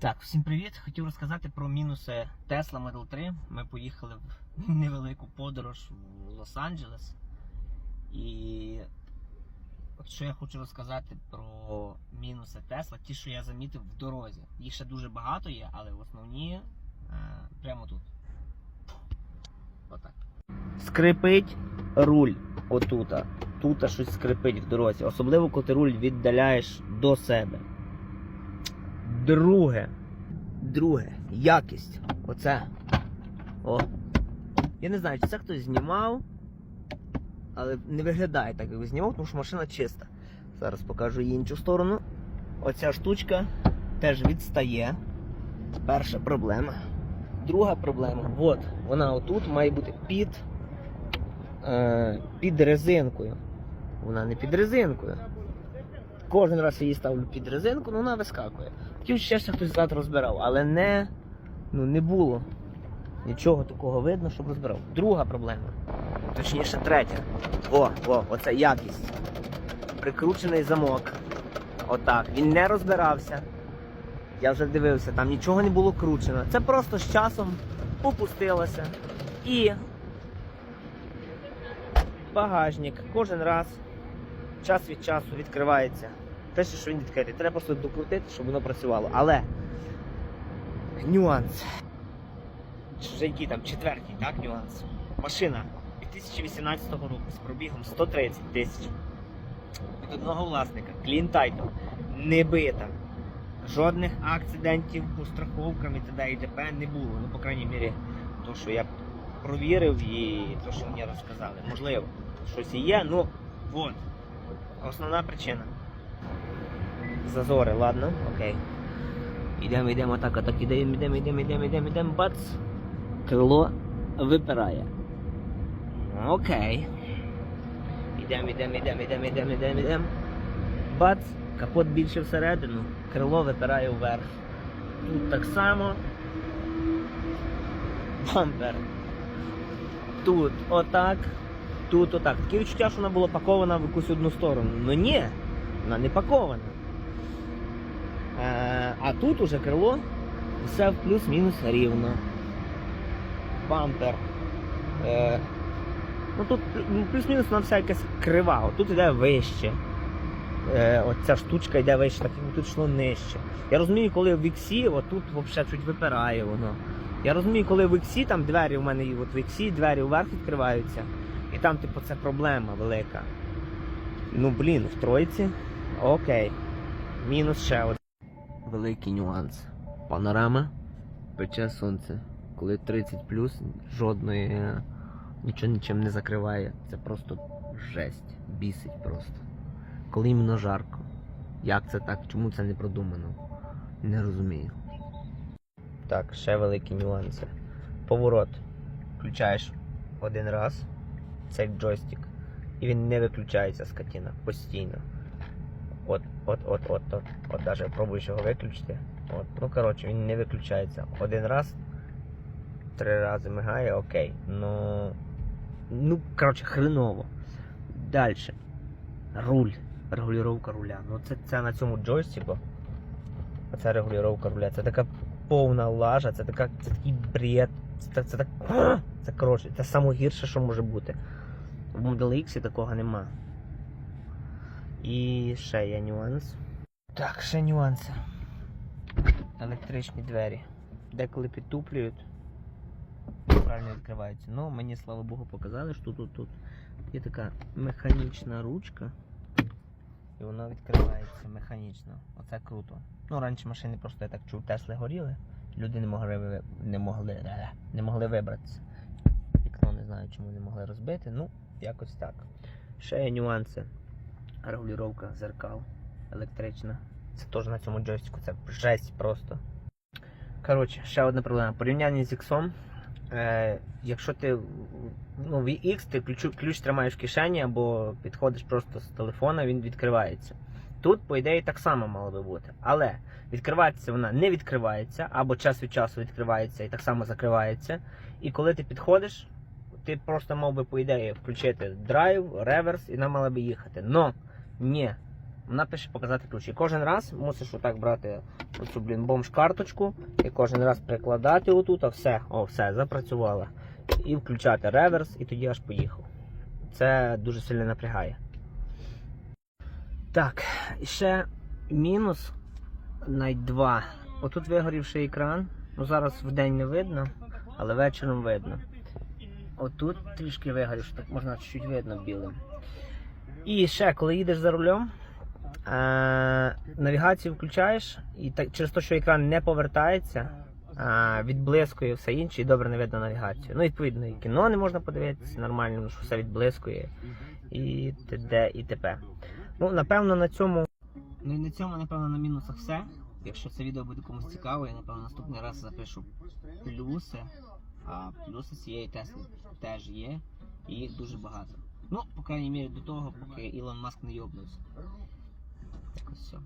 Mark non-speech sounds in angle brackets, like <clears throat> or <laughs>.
Так, всім привіт! Хотів розказати про мінуси Tesla Model 3. Ми поїхали в <laughs> невелику подорож в Лос-Анджелес. І от що я хочу розказати про мінуси Tesla, ті, що я замітив в дорозі. Їх ще дуже багато є, але основні е, прямо тут. Отак. Скрипить руль отута. Тут щось скрипить в дорозі. Особливо, коли ти руль віддаляєш до себе. Друге. Друге, якість. Оце. О. Я не знаю, чи це хтось знімав, але не виглядає так, як знімав, тому що машина чиста. Зараз покажу іншу сторону. Оця штучка теж відстає. Перша проблема. Друга проблема. От, вона отут має бути під, е, під резинкою. Вона не під резинкою. Кожен раз її ставлю під резинку, але вона вискакує. Хотів ще хтось зад розбирав, але не, ну, не було нічого такого видно, щоб розбирав. Друга проблема. Точніше, третя. О, о, оце якість. Прикручений замок. Отак. Він не розбирався. Я вже дивився, там нічого не було кручено. Це просто з часом попустилося. І багажник кожен раз, час від часу відкривається. Пише, що він відкритий. Треба просто докрутити, щоб воно працювало. Але нюанс. Вже який там четвертий, так, нюанс. Машина 2018 року з пробігом 130 тисяч. Від одного власника. Title. Не бита. Жодних акцидентів по страховкам і т.д. і т.п. не було. Ну, по крайній мірі, то, що я провірив і то, що мені розказали. Можливо, щось і є, ну от. Основна причина. Зазори, ладно, окей. Ідемо, йдемо так, а так ідемо, йдемо, йдемо, йдемо, йдемо, йдемо, бац. Крило випирає. Окей. Ідемо, йдемо, йдемо, йдемо, йдемо, йдемо, йдемо. Бац, капот більше всередину, крило випирає вверх. Тут так само. Бампер. Тут отак. Тут отак. Таке відчуття, що вона була пакована в якусь одну сторону. Ну ні, вона не пакована. Е, а тут уже крило все в плюс-мінус рівно. Бампер. Е, ну тут ну, плюс-мінус вона вся якась крива. От тут йде вище. Е, оця штучка йде вище, так тут йшло нижче. Я розумію, коли в іксі, отут взагалі чуть випирає воно. Я розумію, коли в іксі, там двері у мене от в іксі, двері вверх відкриваються. І там, типу, це проблема велика. Ну, блін, в тройці. Окей. Мінус ще один. Великий нюанс. Панорама пече сонце. Коли 30 жодної е, нічого нічим не закриває. Це просто жесть. Бісить просто. Коли іменно жарко. Як це так? Чому це не продумано? Не розумію. Так, ще великі нюанси. Поворот. Включаєш один раз. Це як джойстик. І він не виключається скотина постійно. От, от, от, от, от. От даже пробую його виключити. От. Ну коротше, він не виключається. Один раз, три рази мигає, окей. Ну. Ну, коротше, хреново. Далі. Руль. Регулювання руля. Ну це, це на цьому джойстику. Оце регулювання руля. Це така повна лажа, це така, це такий бред. Це, це так. <clears throat> Це коротше, це найгірше, що може бути. В Model X такого нема. І ще є нюанс. Так, ще нюанси. Електричні двері. Деколи підтуплюють. Правильно відкриваються. Ну, мені, слава Богу, показали, що тут, тут є така механічна ручка. І вона відкривається механічно. Оце круто. Ну, раніше машини просто я так чув, Тесли горіли. Люди не могли не могли, не могли вибратися. Вікно не знаю, чому не могли розбити. Ну, якось так. Ще є нюанси. Регулювання зеркал електрична. Це теж на цьому джойстику, це жесть просто. Коротше, ще одна проблема. Порівняння з X. Е, якщо ти ну, в X ти ключ, ключ тримаєш в кишені або підходиш просто з телефона, він відкривається. Тут, по ідеї, так само мало би бути. Але відкриватися вона не відкривається, або час від часу відкривається і так само закривається. І коли ти підходиш, ти просто мав би, по ідеї, включити драйв, реверс, і вона мала би їхати. Но ні. вона пише показати ключ. Кожен раз мусиш отак брати оцю, блін, бомж-карточку і кожен раз прикладати отут, а все, о, все, запрацювало. І включати реверс, і тоді аж поїхав. Це дуже сильно напрягає. Так, і ще мінус навіть два. Отут вигорівший екран. Ну зараз в день не видно, але вечором видно. Отут трішки вигорів, так можна чуть видно білим. І ще, коли їдеш за рулем, е- навігацію включаєш, і так, через те, що екран не повертається, е- відблискує все інше і добре не видно навігацію. Ну, відповідно, і кіно не можна подивитися нормально, що все відблискує і т.д. і т.п. Ну, напевно, на цьому. Ну і на цьому, напевно, на мінусах все. Якщо це відео буде комусь цікаво, я напевно наступний раз запишу плюси. А плюси цієї Тесли теж є, і їх дуже багато. Ну, по крайній мірі, до того, поки Ілон Маск не йобнувся. Так ось все.